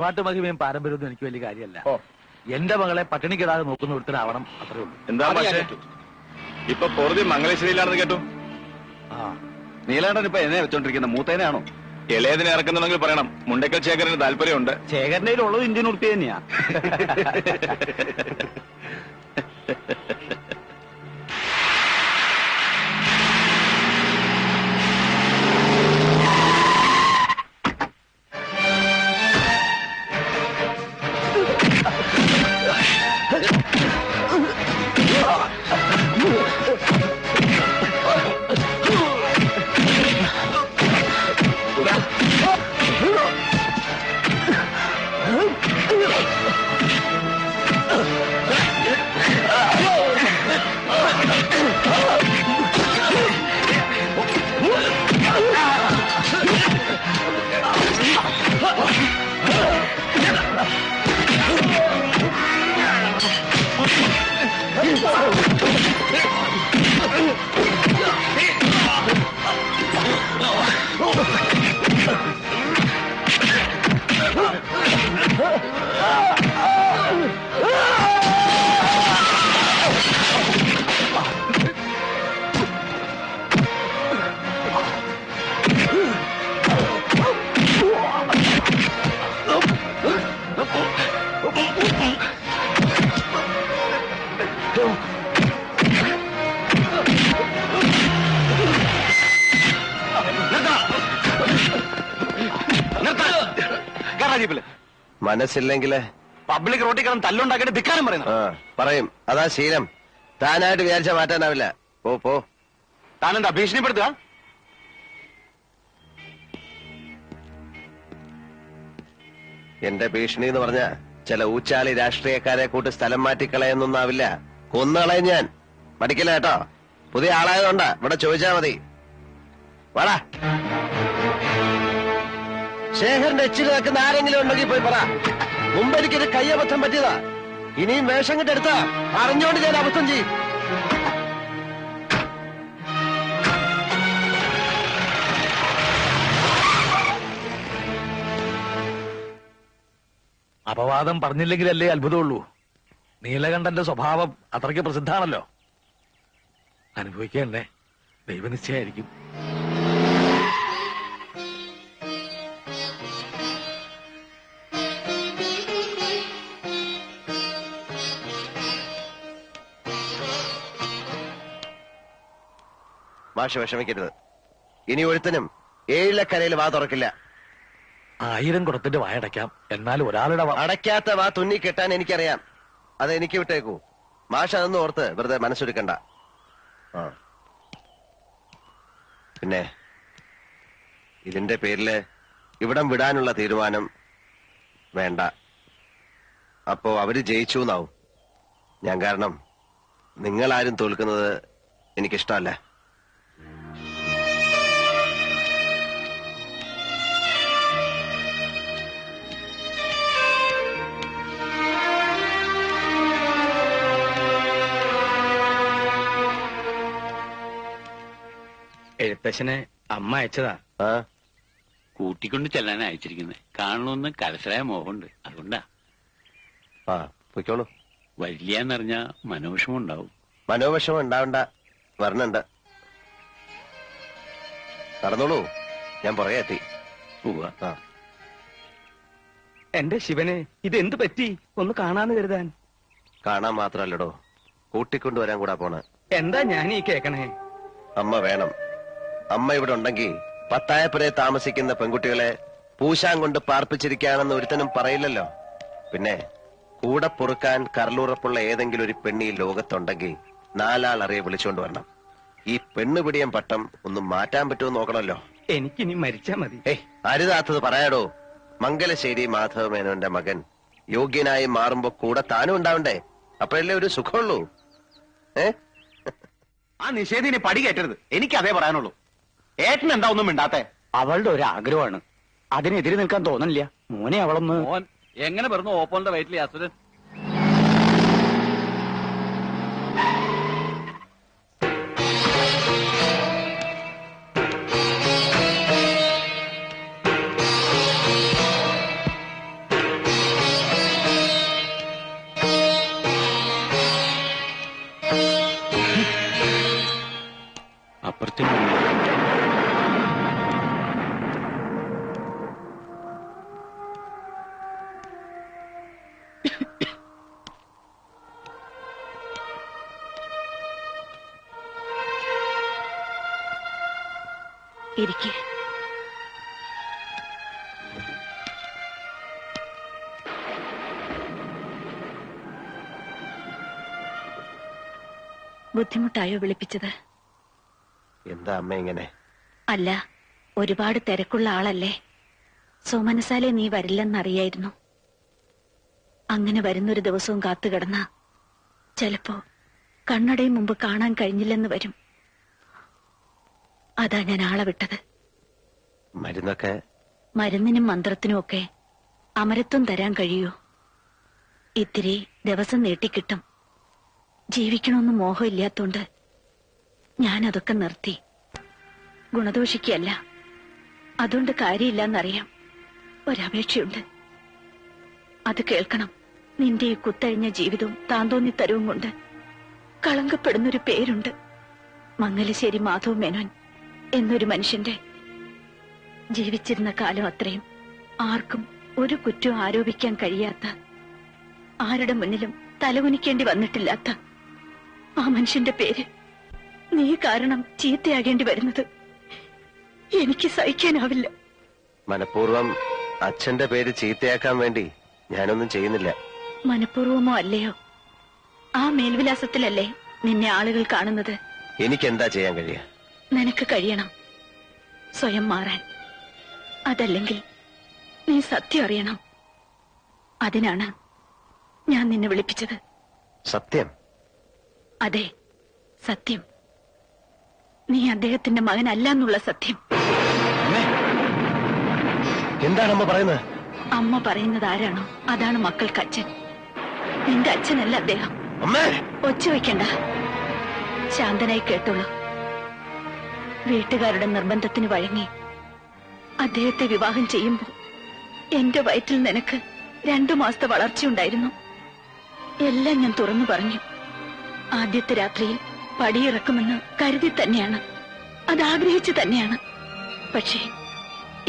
പാട്ടുമഹിമയും പാരമ്പര്യമൊന്നും എനിക്ക് വലിയ കാര്യമല്ല. ഓ. എന്റെ മകളെ പട്ടിണിക്കിടാതെ നോക്കുന്ന ഒരുത്തരാവണം അത്രേ ഉള്ളൂ. എന്താ പക്ഷേ. ഇപ്പൊ പൊറുതി മംഗലശ്ശേരിയിലാണെന്ന് കേട്ടു. ആ. നീലാണ്ടൻ ഇപ്പൊ എന്നെ വെച്ചോണ്ടിരിക്കുന്ന മൂത്തേനാണോ ഇളയതിനെ ഇറക്കുന്നുണ്ടെങ്കിൽ പറയണം. മുണ്ടക്കൽ ശേഖരന് താല്പര്യമുണ്ട്. ശേഖരനയിലുള്ളത് ഉള്ളത് ഇന്ത്യൻ ഉറുപ്പി തന്നെയാ. മനസ്സില്ലെങ്കിൽ പബ്ലിക് റോട്ടിൽ കിടന്ന് തല്ലുണ്ടാക്കിയിട്ട് ധിക്കാരം പറയുന്നു ആ പറയും. അതാ ശീലം. താനായിട്ട് വിചാരിച്ച മാറ്റാനാവില്ല പോ പോ. താനെന്താ ഭീഷണിപ്പെടുത്തുക? എന്റെ ഭീഷണി എന്ന് പറഞ്ഞ ചില ഊച്ചാലി രാഷ്ട്രീയക്കാരെ കൂട്ട് സ്ഥലം മാറ്റിക്കളയെന്നൊന്നാവില്ല. കൊന്നുകളയും ഞാൻ. മടിക്കില്ല കേട്ടോ. പുതിയ ആളായതുകൊണ്ടാ. ഇവിടെ ചോദിച്ചാ മതി. വാടാ. ശേഖരന്റെ എച്ചിൽ നിൽക്കുന്ന ആരെങ്കിലും ഉണ്ടെങ്കിൽ പോയി പറ. മുമ്പ് എനിക്കൊരു കയ്യബദ്ധം പറ്റിയതാ. ഇനിയും വേഷം കെട്ടെടുത്താ അറിഞ്ഞോണ്ട് ഞാൻ അബദ്ധം ചെയ്യും. അപവാദം പറഞ്ഞില്ലെങ്കിലല്ലേ അത്ഭുതമുള്ളൂ. നീലകണ്ഠന്റെ സ്വഭാവം അത്രയ്ക്ക് പ്രസിദ്ധാണല്ലോ അനുഭവിക്കണ്ടേ ദൈവനിശ്ചയായിരിക്കും. മാഷ് വിഷമിക്കരുത്. ഇനി ഒരുത്തനും ഏഴിലക്കരയിൽ വാ തുറക്കില്ല. ആയിരം കുടത്തിന്റെ വായടക്കാം എന്നാൽ ഒരാളുടെ വാ- അടയ്ക്കാത്ത വാ തുന്നി കെട്ടാൻ എനിക്കറിയാം. അത് എനിക്ക് വിട്ടേക്കൂ. മാഷ അതൊന്നും ഓർത്ത് വെറുതെ മനസ്സൊരുക്കണ്ട. ആ. പിന്നെ ഇതിന്റെ പേരിൽ ഇവിടം വിടാനുള്ള തീരുമാനം വേണ്ട. അപ്പോ അവർ ജയിച്ചു എന്നാവും ഞാൻ കാരണം നിങ്ങളാരും തോൽക്കുന്നത് എനിക്കിഷ്ടമല്ല. എഴുത്തച്ഛനെ അമ്മ അയച്ചതാ. ആ. കൂട്ടിക്കൊണ്ട് ചെല്ലാൻ അയച്ചിരിക്കുന്നത് കാണണമെന്ന് കരസരായ മോഹമുണ്ട്. അതുകൊണ്ടാ. ആ പൊയ്ക്കോളൂ. വരില്ലാന്നറിഞ്ഞ മനോവിഷമം ഉണ്ടാവും മനോവിഷമം ഉണ്ടാവണ്ട വരണുണ്ട് നടന്നോളൂ. ഞാൻ പുറകെ എത്തി. ആ. എന്റെ ശിവനെ ഇതെന്ത് പറ്റി? ഒന്ന് കാണാന്ന് കരുതാൻ. കാണാൻ മാത്രല്ലടോ. കൂട്ടിക്കൊണ്ടുവരാൻ കൂടാ പോണ. എന്താ ഞാൻ ഈ കേക്കണേ? അമ്മ വേണം. അമ്മ ഇവിടെ ഉണ്ടെങ്കിൽ പത്തായപ്പുരെ താമസിക്കുന്ന പെൺകുട്ടികളെ പൂശാൻ കൊണ്ട് പാർപ്പിച്ചിരിക്കുകയാണെന്ന് ഒരുത്തനും പറയില്ലല്ലോ. പിന്നെ കൂടെ പൊറുക്കാൻ കരളുറപ്പുള്ള ഏതെങ്കിലും ഒരു പെണ്ണി ലോകത്തുണ്ടെങ്കിൽ നാലാൾ അറിയെ വിളിച്ചുകൊണ്ട് വരണം. ഈ പെണ്ണുപിടിയൻ പട്ടം ഒന്ന് മാറ്റാൻ പറ്റുമോ നോക്കണമല്ലോ. എനിക്കിനി മരിച്ചാ മതി. ഏയ് അരുതാത്തത് പറയാടോ. മംഗലശ്ശേരി മാധവ മേനോന്റെ മകൻ യോഗ്യനായി മാറുമ്പോ കൂടെ താനും ഉണ്ടാവണ്ടേ? അപ്പോഴല്ലേ ഒരു സുഖമുള്ളൂ. ഏ? ആ നിഷേധിനെ പടി കയറ്റരുത്. എനിക്ക് അതേ പറയാനുള്ളൂ. ഏട്ടൻ എന്താ ഒന്നും മിണ്ടാത്തെ? അവളുടെ ഒരു ആഗ്രഹമാണ്. അതിനെതിരെ നിൽക്കാൻ തോന്നുന്നില്ല മോനെ അവളൊന്ന് മോൻ എങ്ങനെ പറഞ്ഞു? ഓപ്പോളിന്റെ വയറ്റിലെ അസുരൻ ഇരിക്കെ. ബുദ്ധിമുട്ടായോ വിളിപ്പിച്ചത്? എന്താ അമ്മ ഇങ്ങനെ? അല്ല ഒരുപാട് തിരക്കുള്ള ആളല്ലേ. സോമനസാലെ നീ വരില്ലെന്നറിയായിരുന്നു. അങ്ങനെ വരുന്നൊരു ദിവസവും കാത്തുകിടന്ന. ചിലപ്പോ കണ്ണടയും മുമ്പ് കാണാൻ കഴിഞ്ഞില്ലെന്ന് വരും. അതാ ഞാൻ ആളെ വിട്ടത്. മരുന്നൊക്കെ? മരുന്നിനും മന്ത്രത്തിനും ഒക്കെ അമരത്വം തരാൻ കഴിയൂ. ഇത്തിരി ദിവസം നീട്ടിക്കിട്ടും. ജീവിക്കണമെന്ന് മോഹമില്ലാത്തോണ്ട് ഞാൻ അതൊക്കെ നിർത്തി. ഗുണദോഷിക്കല്ല അതുകൊണ്ട് കാര്യമില്ലെന്നറിയാം. ഒരപേക്ഷയുണ്ട്. അത് കേൾക്കണം. നിന്റെ ഈ കുത്തഴിഞ്ഞ ജീവിതവും താന്തോന്നിത്തരവും കൊണ്ട് കളങ്കപ്പെടുന്നൊരു പേരുണ്ട്. മംഗലശ്ശേരി മാധവ് മേനോൻ. എന്നൊരു മനുഷ്യന്റെ ജീവിച്ചിരുന്ന കാലം അത്രയും ആർക്കും ഒരു കുറ്റവും ആരോപിക്കാൻ കഴിയാത്ത ആരുടെ മുന്നിലും തലകുനിക്കേണ്ടി വന്നിട്ടില്ലാത്ത ആ മനുഷ്യന്റെ പേര് നീ കാരണം ചീത്തയാകേണ്ടി വരുന്നത് എനിക്ക് സഹിക്കാനാവില്ല. മനഃപൂർവം അച്ഛന്റെ പേര് ചീത്തയാക്കാൻ വേണ്ടി ഞാനൊന്നും ചെയ്യുന്നില്ല. മനഃപൂർവമോ അല്ലയോ? ആ മേൽവിലാസത്തിലല്ലേ നിന്നെ ആളുകൾ കാണുന്നത്? എനിക്കെന്താ ചെയ്യാൻ കഴിയുക? നിനക്ക് കഴിയണം. സ്വയം മാറാൻ. അതല്ലെങ്കിൽ നീ സത്യം അറിയണം. അതിനാണ് ഞാൻ നിന്നെ വിളിപ്പിച്ചത്. സത്യം? അതെ സത്യം. നീ അദ്ദേഹത്തിന്റെ മകനല്ല എന്നുള്ള സത്യം. എന്താണ് അമ്മ പറയുന്നത്? അമ്മ പറയുന്നത് ആരാണോ? അതാണ് മക്കൾക്ക് അച്ഛൻ. നിന്റെ അച്ഛനല്ല അദ്ദേഹം. ഒച്ച വയ്ക്കണ്ട ശാന്തനായി കേട്ടോളൂ. വീട്ടുകാരുടെ നിർബന്ധത്തിന് വഴങ്ങി അദ്ദേഹത്തെ വിവാഹം ചെയ്യുമ്പോൾ എന്റെ വയറ്റിൽ നിനക്ക് രണ്ടു മാസത്തെ വളർച്ചയുണ്ടായിരുന്നു എല്ലാം ഞാൻ തുറന്നു പറഞ്ഞു. ആദ്യത്തെ രാത്രിയിൽ പടിയിറക്കുമെന്ന് കരുതി തന്നെയാണ്. അത് ആഗ്രഹിച്ചു തന്നെയാണ്. പക്ഷേ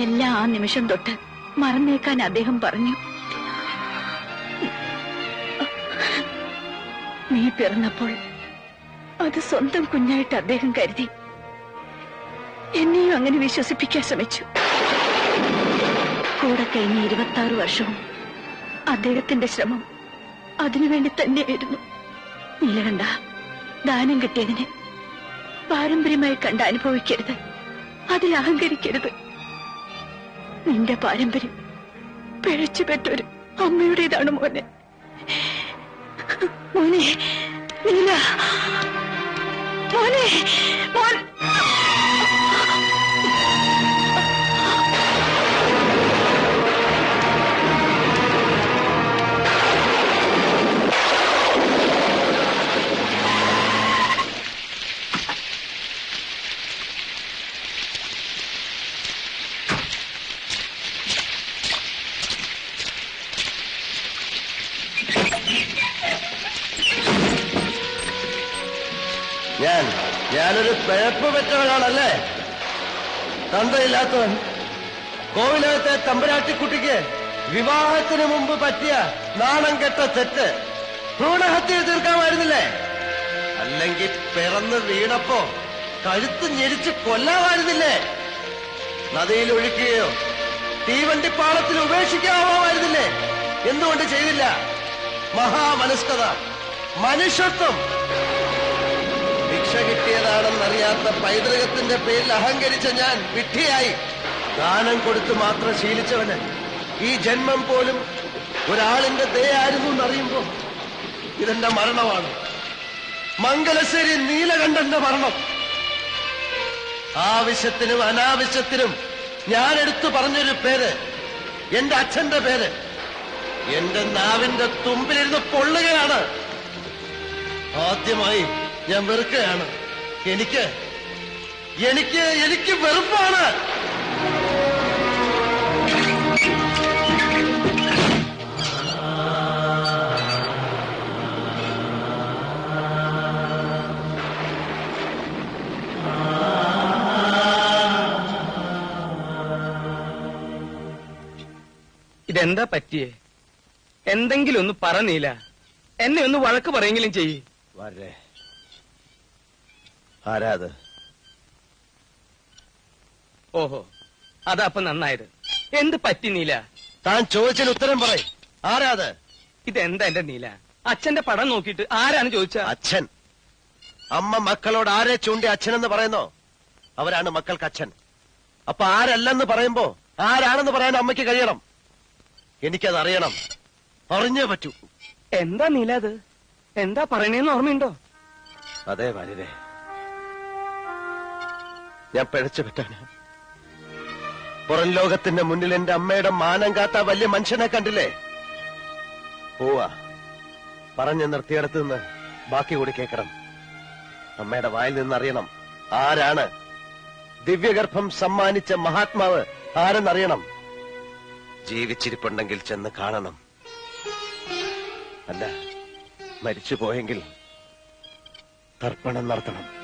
എല്ലാ ആ നിമിഷം തൊട്ട് മറന്നേക്കാൻ അദ്ദേഹം പറഞ്ഞു. നീ പിറന്നപ്പോൾ അത് സ്വന്തം കുഞ്ഞായിട്ട് അദ്ദേഹം കരുതി. എന്നെയും അങ്ങനെ വിശ്വസിപ്പിക്കാൻ ശ്രമിച്ചു. കൂടെ കഴിഞ്ഞ ഇരുപത്തി ആറ് വർഷവും അദ്ദേഹത്തിന്റെ ശ്രമം അതിനുവേണ്ടി തന്നെയായിരുന്നു. നീലകണ്ഠ ദാനം കിട്ടിയതിനെ പാരമ്പര്യമായി കണ്ട് അനുഭവിക്കരുത്. അതിൽ അഹങ്കരിക്കരുത്. നിന്റെ പാരമ്പര്യം പിഴച്ചുപെട്ടൊരു അമ്മയുടേതാണ് മോനെ. മോനെ നീല. മോനെ മോൻ. പിഴപ്പ് ഒരാളല്ലേ തന്തയില്ലാത്തവൻ. കോവിലകത്തെ തമ്പുരാട്ടിക്കുട്ടിക്ക് വിവാഹത്തിന് മുമ്പ് പറ്റിയ നാണം കെട്ട തെറ്റ് ഭ്രൂണഹത്യ തീർക്കാമായിരുന്നില്ലേ? അല്ലെങ്കിൽ പിറന്ന് വീണപ്പോ കഴുത്ത് ഞെരിച്ച് കൊല്ലാമായിരുന്നില്ലേ? നദിയിൽ ഒഴുക്കുകയോ തീവണ്ടിപ്പാളത്തിൽ ഉപേക്ഷിക്കാമായിരുന്നില്ലേ? എന്തുകൊണ്ട് ചെയ്തില്ല? മഹാമനസ്കത മനുഷ്യത്വം. കിട്ടിയതാണെന്നറിയാത്ത പൈതൃകത്തിന്റെ പേരിൽ അഹങ്കരിച്ച ഞാൻ വിഡ്ഢിയായി. ദാനം കൊടുത്തു മാത്രം ശീലിച്ചവന് ഈ ജന്മം പോലും ഒരാളിന്റെ ദയായിരുന്നു എന്നറിയുമ്പോ ഇതെന്റെ മരണമാണ്. മംഗലശ്ശേരി നീലകണ്ഠന്റെ മരണം. ആവശ്യത്തിനും അനാവശ്യത്തിനും ഞാൻ എടുത്തു പറഞ്ഞൊരു പേര് എന്റെ അച്ഛന്റെ പേര്. എന്റെ നാവിന്റെ തുമ്പിലിരുന്ന് പൊള്ളുകയാണ്. ആദ്യമായി ഞാൻ വെറുക്കുകയാണ് എനിക്ക് എനിക്ക് എനിക്ക് വെറുപ്പാണ്. ഇതെന്താ പറ്റിയേ? എന്തെങ്കിലും ഒന്ന് പറഞ്ഞില്ല എന്നെ ഒന്ന് വഴക്ക് പറയെങ്കിലും ചെയ്യ്. വരേ ആരാ അത്? ഓഹോ അതാ അപ്പൊ നന്നായത്. എന്ത് പറ്റി നീല? താൻ ചോദിച്ചതിന് ഉത്തരം പറ ആരാ അത്? ഇതെന്താ എന്റെ നീല? അച്ഛന്റെ പടം നോക്കിയിട്ട് ആരാണ് ചോദിച്ച അച്ഛൻ. അമ്മ മക്കളോട് ആരെ ചൂണ്ടി അച്ഛനെന്ന് പറയുന്നോ? അവരാണ് മക്കൾക്ക് അച്ഛൻ. അപ്പൊ ആരല്ലെന്ന് പറയുമ്പോ ആരാണെന്ന് പറയാൻ അമ്മയ്ക്ക് കഴിയണം. എനിക്കത് അറിയണം. അറിഞ്ഞേ പറ്റൂ. എന്താ നീല അത്? എന്താ പറയണേന്ന് ഓർമ്മയുണ്ടോ? അതെ വലുതേ ഞാൻ പിഴച്ചു പറ്റാണ് പുറം ലോകത്തിന്റെ മുന്നിൽ എന്റെ അമ്മയുടെ മാനം കാത്ത വലിയ മനുഷ്യനെ കണ്ടില്ലേ? പോവാ. പറഞ്ഞു നിർത്തിയിടത്ത് നിന്ന് ബാക്കി കൂടി കേൾക്കണം. അമ്മയുടെ വായിൽ നിന്ന് അറിയണം ആരാണ്. ദിവ്യഗർഭം സമ്മാനിച്ച മഹാത്മാവ് ആരെന്നറിയണം. ജീവിച്ചിരിപ്പുണ്ടെങ്കിൽ ചെന്ന് കാണണം. അല്ല മരിച്ചു പോയെങ്കിൽ തർപ്പണം നടത്തണം.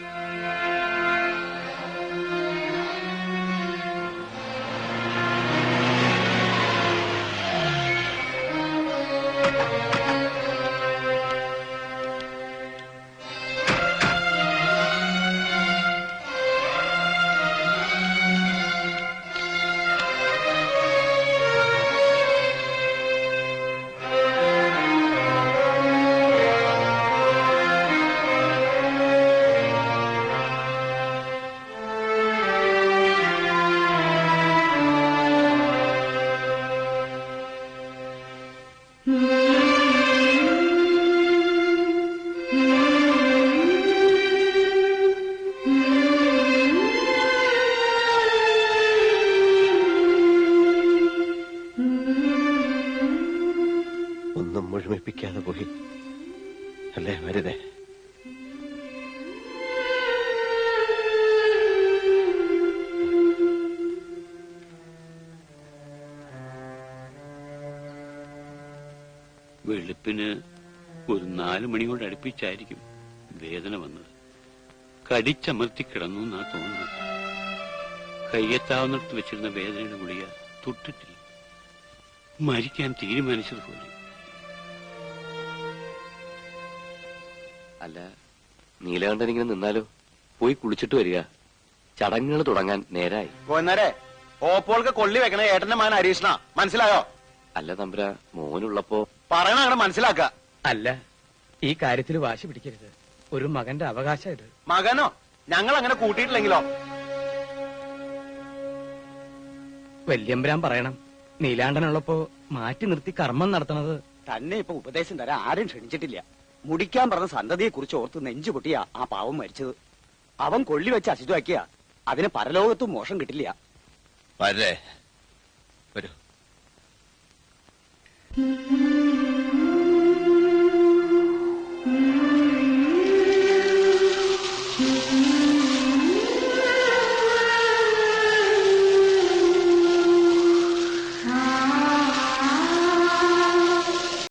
വെളുപ്പിന് ഒരു നാലു മണിയോട് കൊണ്ട് അടുപ്പിച്ചായിരിക്കും വേദന വന്നത്. കടിച്ചമർത്തി കിടന്നു എന്നാ തോന്നുന്നത്. കയ്യെത്താവുന്നിടത്ത് വെച്ചിരുന്ന വേദനയുടെ ഗുളിക തൊട്ടിട്ടില്ല. മരിക്കാൻ തീരുമാനിച്ചതുപോലെ. അല്ല നീലകണ്ഠൻ ഇങ്ങനെ നിന്നാലോ? പോയി കുളിച്ചിട്ട് വരിക. ചടങ്ങുകൾ തുടങ്ങാൻ നേരായി. പോന്നേരെ ഓപ്പോൾക്ക് കൊള്ളി വെക്കണ ഏട്ടന്റെ മകൻ ഹരീഷ്ണ. മനസ്സിലായോ? അല്ല തമ്പുര മോനുള്ളപ്പോ പറയണ അങ്ങനെ മനസ്സിലാക്ക അല്ല ഈ കാര്യത്തിൽ വാശി പിടിക്കരുത്. ഒരു മകന്റെ അവകാശം ഇത്. മകനോ? ഞങ്ങൾ അങ്ങനെ കൂട്ടിയിട്ടില്ലെങ്കിലോ? വല്യമ്പരാൻ പറയണം. നീലാണ്ടനുള്ളപ്പോ മാറ്റി നിർത്തി കർമ്മം നടത്തണത്. തന്നെ ഇപ്പൊ ഉപദേശം തരാൻ ആരും ക്ഷണിച്ചിട്ടില്ല. മുടിക്കാൻ പറഞ്ഞ സന്തതിയെ കുറിച്ച് ഓർത്ത് നെഞ്ചു പൊട്ടിയ ആ പാവം മരിച്ചത്. അവൻ കൊള്ളി വെച്ച് അശുദ്ധമാക്കിയ അതിന് പരലോകത്തും മോശം കിട്ടില്ല. വരേ വരൂ.